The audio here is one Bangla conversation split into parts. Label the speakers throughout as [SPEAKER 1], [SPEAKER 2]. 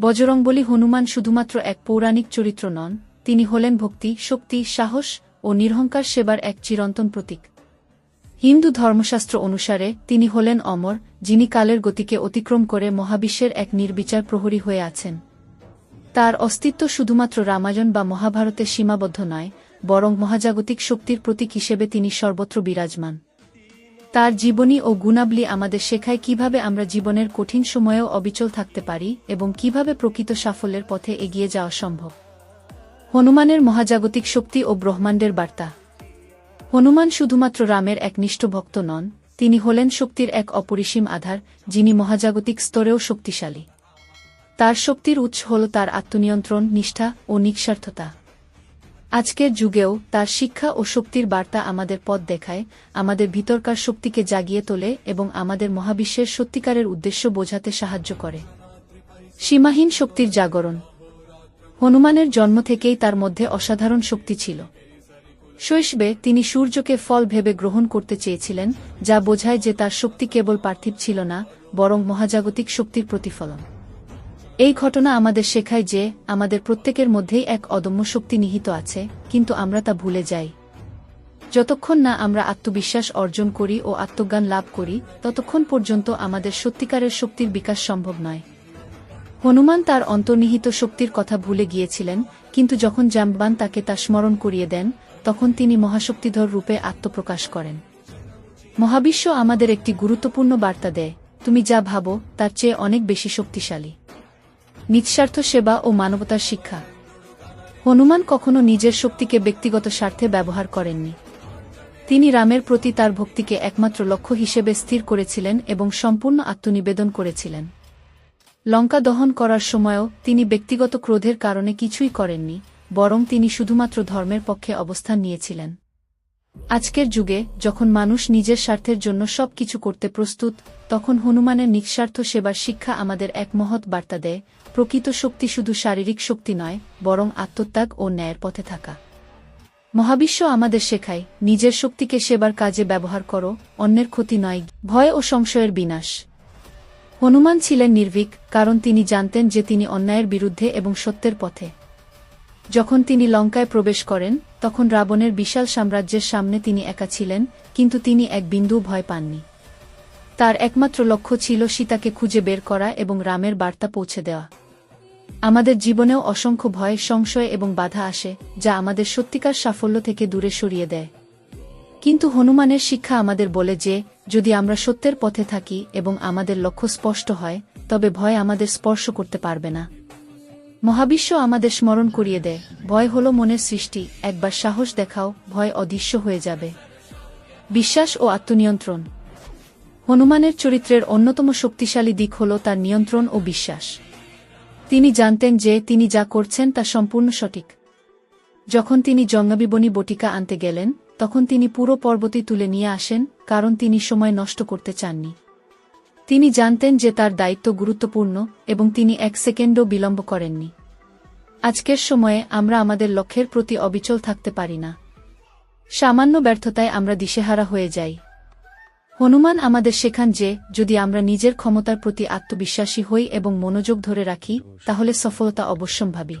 [SPEAKER 1] বজরংবলী হনুমান শুধুমাত্র এক পৌরাণিক চরিত্র নন, তিনি হলেন ভক্তি, শক্তি, সাহস ও নিরহংকার সেবার এক চিরন্তন প্রতীক। হিন্দু ধর্মশাস্ত্র অনুসারে তিনি হলেন অমর, যিনি কালের গতিকে অতিক্রম করে মহাবিশ্বের এক নির্বিচার প্রহরী হয়ে আছেন। তার অস্তিত্ব শুধুমাত্র রামায়ণ বা মহাভারতে সীমাবদ্ধ নয়, বরং মহাজাগতিক শক্তির প্রতীক হিসেবে তিনি সর্বত্র বিরাজমান। তার জীবনী ও গুণাবলী আমাদের শেখায় কীভাবে আমরা জীবনের কঠিন সময়েও অবিচল থাকতে পারি এবং কীভাবে প্রকৃত সাফল্যের পথে এগিয়ে যাওয়া সম্ভব। হনুমানের মহাজাগতিক শক্তি ও ব্রহ্মাণ্ডের বার্তা। হনুমান শুধুমাত্র রামের এক নিষ্ঠ ভক্ত নন, তিনি হলেন শক্তির এক অপরিসীম আধার, যিনি মহাজাগতিক স্তরেও শক্তিশালী। তার শক্তির উৎস হল তার আত্মনিয়ন্ত্রণ, নিষ্ঠা ও নিঃস্বার্থতা। আজকের যুগেও তার শিক্ষা ও শক্তির বার্তা আমাদের পথ দেখায়, আমাদের ভিতরকার শক্তিকে জাগিয়ে তোলে এবং আমাদের মহাবিশ্বের সত্যিকারের উদ্দেশ্য বোঝাতে সাহায্য করে। সীমাহীন শক্তির জাগরণ। হনুমানের জন্ম থেকেই তার মধ্যে অসাধারণ শক্তি ছিল। শৈশবে তিনি সূর্যকে ফল ভেবে গ্রহণ করতে চেয়েছিলেন, যা বোঝায় যে তার শক্তি কেবল পার্থিব ছিল না, বরং মহাজাগতিক শক্তির প্রতিফলন। এই ঘটনা আমাদের শেখায় যে, আমাদের প্রত্যেকের মধ্যেই এক অদম্য শক্তি নিহিত আছে, কিন্তু আমরা তা ভুলে যাই। যতক্ষণ না আমরা আত্মবিশ্বাস অর্জন করি ও আত্মজ্ঞান লাভ করি, ততক্ষণ পর্যন্ত আমাদের সত্যিকারের শক্তির বিকাশ সম্ভব নয়। হনুমান তার অন্তর্নিহিত শক্তির কথা ভুলে গিয়েছিলেন, কিন্তু যখন জাম্বান তাকে তা স্মরণ করিয়ে দেন, তখন তিনি মহাশক্তিধর রূপে আত্মপ্রকাশ করেন। মহাবিশ্ব আমাদের একটি গুরুত্বপূর্ণ বার্তা দেয়, তুমি যা ভাবো, তার চেয়ে অনেক বেশি শক্তিশালী। নিঃস্বার্থ সেবা ও মানবতার শিক্ষা। হনুমান কখনো নিজের শক্তিকে ব্যক্তিগত স্বার্থে ব্যবহার করেননি। তিনি রামের প্রতি তার ভক্তিকে একমাত্র লক্ষ্য হিসেবে স্থির করেছিলেন এবং সম্পূর্ণ আত্মনিবেদন করেছিলেন। লঙ্কা দহন করার সময়ও তিনি ব্যক্তিগত ক্রোধের কারণে কিছুই করেননি, বরং তিনি শুধুমাত্র ধর্মের পক্ষে অবস্থান নিয়েছিলেন। আজকের যুগে, যখন মানুষ নিজের স্বার্থের জন্য সব কিছু করতে প্রস্তুত, তখন হনুমানের নিঃস্বার্থ সেবার শিক্ষা আমাদের এক মহৎ বার্তা দেয়, প্রকৃত শক্তি শুধু শারীরিক শক্তি নয়, বরং আত্মত্যাগ ও ন্যায়ের পথে থাকা। মহাবিশ্ব আমাদের শেখায়, নিজের শক্তিকে সেবার কাজে ব্যবহার করো, অন্যের ক্ষতি নয়, ভয় ও সংশয়ের বিনাশ। হনুমান ছিলেন নির্ভীক, কারণ তিনি জানতেন যে তিনি অন্যায়ের বিরুদ্ধে এবং সত্যের পথে। যখন তিনি লঙ্কায় প্রবেশ করেন তখন রাবণের বিশাল সাম্রাজ্যের সামনে তিনি একা ছিলেন, কিন্তু তিনি এক বিন্দু ভয় পাননি। তার একমাত্র লক্ষ্য ছিল সীতাকে খুঁজে বের করা এবং রামের বার্তা পৌঁছে দেওয়া। আমাদের জীবনেও অসংখ্য ভয়, সংশয় এবং বাধা আসে, যা আমাদের সত্যিকার সাফল্য থেকে দূরে সরিয়ে দেয়। কিন্তু হনুমানের শিক্ষা আমাদের বলে যে, যদি আমরা সত্যের পথে থাকি এবং আমাদের লক্ষ্য স্পষ্ট হয়, তবে ভয় আমাদের স্পর্শ করতে পারবে না। মহাবিশ্ব আমাদের স্মরণ করিয়ে দেয়। ভয় হল মনের সৃষ্টি। একবার সাহস দেখাও, ভয় অদৃশ্য হয়ে যাবে। বিশ্বাস ও আত্মনিয়ন্ত্রণ। হনুমানের চরিত্রের অন্যতম শক্তিশালী দিক হল তার নিয়ন্ত্রণ ও বিশ্বাস। তিনি জানতেন যে তিনি যা করছেন তা সম্পূর্ণ সঠিক। যখন তিনি জঙ্গাবিবনী বটিকা আনতে গেলেন, তখন তিনি পুরো পর্বতই তুলে নিয়ে আসেন, কারণ তিনি সময় নষ্ট করতে চাননি। তিনি জানতেন যে তার দায়িত্ব গুরুত্বপূর্ণ এবং তিনি এক সেকেন্ডও বিলম্ব করেননি। আজকের সময়ে আমরা আমাদের লক্ষ্যের প্রতি অবিচল থাকতে পারি না। সামান্য ব্যর্থতায় আমরা দিশেহারা হয়ে যাই। হনুমান আমাদের শেখান যে, যদি আমরা নিজের ক্ষমতার প্রতি আত্মবিশ্বাসী হই এবং মনোযোগ ধরে রাখি, তাহলে সফলতা অবশ্যম্ভাবী।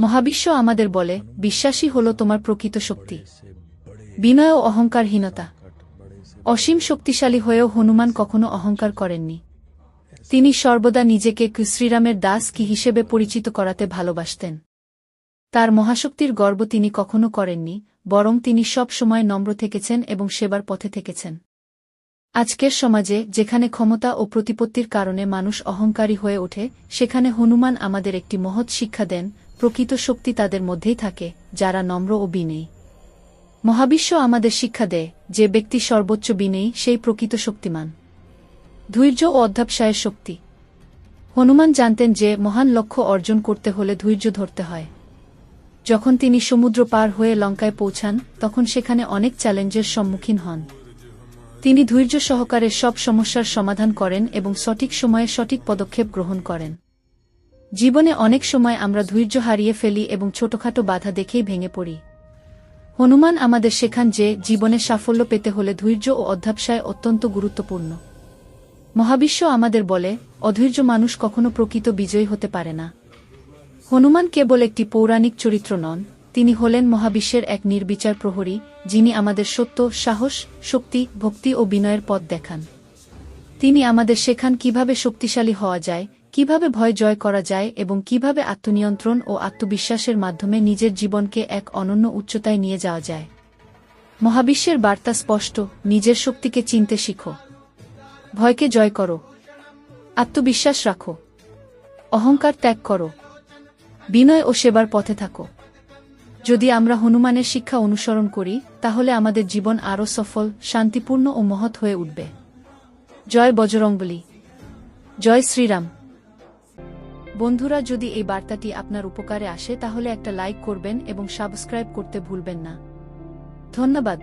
[SPEAKER 1] মহাবিশ্ব আমাদের বলে বিশ্বাসী হল তোমার প্রকৃত শক্তি। বিনয় ও অহংকারহীনতা। অসীম শক্তিশালী হয়েও হনুমান কখনো অহংকার করেননি। তিনি সর্বদা নিজেকে শ্রীরামের দাস কি হিসেবে পরিচিত করাতে ভালোবাসতেন। তার মহাশক্তির গর্ব তিনি কখনো করেননি, বরং তিনি সব সময় নম্র থেকেছেন এবং সেবার পথে থেকেছেন। আজকের সমাজে, যেখানে ক্ষমতা ও প্রতিপত্তির কারণে মানুষ অহংকারী হয়ে ওঠে, সেখানে হনুমান আমাদের একটি মহৎ শিক্ষা দেন, প্রকৃত শক্তি তাদের মধ্যেই থাকে, যারা নম্র ও বিনেয়ী। মহাবিশ্ব আমাদের শিক্ষা দেয়, যে ব্যক্তি সর্বোচ্চ বিনেই সেই প্রকৃত শক্তিমান। ধৈর্য ও অধ্যাবসায়ের শক্তি। হনুমান জানতেন যে মহান লক্ষ্য অর্জন করতে হলে ধৈর্য ধরতে হয়। যখন তিনি সমুদ্র পার হয়ে লঙ্কায় পৌঁছান, তখন সেখানে অনেক চ্যালেঞ্জের সম্মুখীন হন। তিনি ধৈর্য সহকারে সব সমস্যার সমাধান করেন এবং সঠিক সময়ে সঠিক পদক্ষেপ গ্রহণ করেন। জীবনে অনেক সময় আমরা ধৈর্য হারিয়ে ফেলি এবং ছোটখাটো বাধা দেখেই ভেঙে পড়ি। হনুমান আমাদের শেখান যে, জীবনে সাফল্য পেতে হলে ধৈর্য ও অধ্যাবসায় অত্যন্ত গুরুত্বপূর্ণ। মহাবিশ্ব আমাদের বলে, অধৈর্য মানুষ কখনো প্রকৃত বিজয়ী হতে পারে না। হনুমান কেবল একটি পৌরাণিক চরিত্র নন, তিনি হলেন মহাবিশ্বের এক নির্বিচার প্রহরী, যিনি আমাদের সত্য, সাহস, শক্তি, ভক্তি ও বিনয়ের পথ দেখান। তিনি আমাদের শেখান কীভাবে শক্তিশালী হওয়া যায় কীভাবে ভয় জয় করা যায় এবং কীভাবে আত্মনিয়ন্ত্রণ ও আত্মবিশ্বাসের মাধ্যমে নিজের জীবনকে এক অনন্য উচ্চতায় নিয়ে যাওয়া যায়। মহাবিশ্বের বার্তা স্পষ্ট, নিজের শক্তিকে চিনতে শিখো। ভয়কে জয় করো। আত্মবিশ্বাস রাখো। অহংকার ত্যাগ করো। বিনয় ও সেবার পথে থাকো। যদি আমরা হনুমানের শিক্ষা অনুসরণ করি, তাহলে আমাদের জীবন আরও সফল, শান্তিপূর্ণ ও মহৎ হয়ে উঠবে। জয় বজরংবলী। জয় শ্রীরাম। বন্ধুরা, যদি এই বার্তাটি আপনার উপকারে আসে, তাহলে একটা লাইক করবেন এবং সাবস্ক্রাইব করতে ভুলবেন না। ধন্যবাদ।